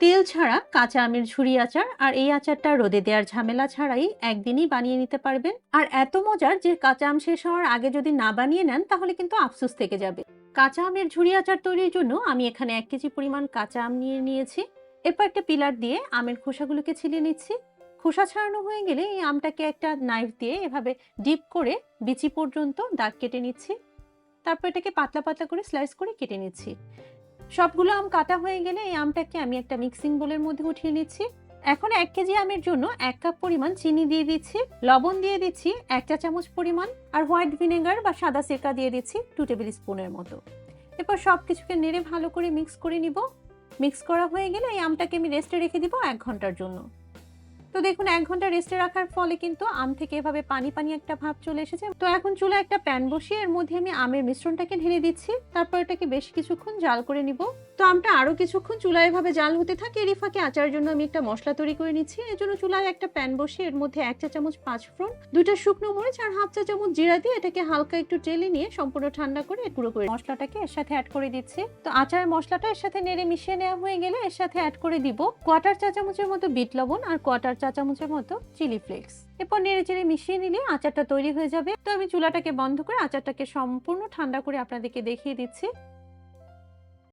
তেল ছাড়া কাঁচা আমের ঝুরি আচার আর এই আচারটা রোদে দেওয়ার ঝামেলা ছাড়াই একদিনই বানিয়ে নিতে পারবেন। আর এত মজার যে কাঁচা আম শেষ হওয়ার আগে যদি না বানিয়ে নেন, তাহলে কিন্তু আফসোস থেকে যাবে। কাঁচা আমের ঝুরি আচার তৈরির জন্য আমি এখানে এক কেজি পরিমাণ কাঁচা আম নিয়ে নিয়েছি। এরপর একটা পিলার দিয়ে আমের খোসাগুলোকে ছিলিয়ে নিচ্ছি। খোসা ছাড়ানো হয়ে গেলে এই আমটাকে একটা নাইফ দিয়ে এভাবে ডিপ করে বিচি পর্যন্ত দাগ কেটে নিচ্ছি। তারপর এটাকে পাতলা পাতলা করে স্লাইস করে কেটে নিচ্ছি। সবগুলো আম কাটা হয়ে গেলে এই আমটাকে আমি একটা মিক্সিং বোলের মধ্যে উঠিয়ে নিচ্ছি। এখন এক কেজি আমের জন্য এক কাপ পরিমাণ চিনি দিয়ে দিচ্ছি, লবণ দিয়ে দিচ্ছি এক চা চামচ পরিমাণ, আর হোয়াইট ভিনেগার বা সাদা সিরকা দিয়ে দিচ্ছি টু টেবিল স্পুনের মতো। এরপর সব কিছুকে নেড়ে ভালো করে মিক্স করে নিব। মিক্স করা হয়ে গেলে এই আমটাকে আমি রেস্টে রেখে দিব এক ঘণ্টার জন্য। তো দেখুন, এক ঘণ্টা রেস্টে রাখার ফলে কিন্তু আম থেকে এভাবে পানি পানি একটা ভাব চলে এসেছে। তো এখন চুলা একটা প্যান বসিয়ে এর মধ্যে আমি আমের মিশ্রণটাকে ঢেলে দিচ্ছি। তারপর এটাকে বেশ কিছুক্ষণ জাল করে নিব। তো আমটা আরও কিছুক্ষণ চুলায় এভাবে জাল হতে থাকে। এরই ফাঁকে আচারের জন্য আমি একটা মশলা তৈরি করে নিচ্ছি। এর জন্য চুলায় একটা প্যান বসিয়ে এর মধ্যে এক চা চামচ পাঁচ ফোড়ন, দুইটা শুকনো মরিচ আর হাফ চা চামচ জিরা দিয়ে এটাকে হালকা একটু টেলে নিয়ে সম্পূর্ণ ঠান্ডা করে গুঁড়ো করে মশলাটাকে এর সাথে অ্যাড করে দিচ্ছি। তো আচারের মশলাটা এর সাথে নেড়ে মিশিয়ে নেওয়া হয়ে গেলে এর সাথে অ্যাড করে দিব। কোয়াটার চা চামচের মতো বিট লবণ আর কোয়াটার চা চামচের মতো চিলি ফ্লেক্স। এরপর নেড়ে চেড়ে মিশিয়ে নিলে আচারটা তৈরি হয়ে যাবে। তো আমি চুলাটাকে বন্ধ করে আচারটাকে সম্পূর্ণ ঠান্ডা করে আপনাদেরকে দেখিয়ে দিচ্ছি।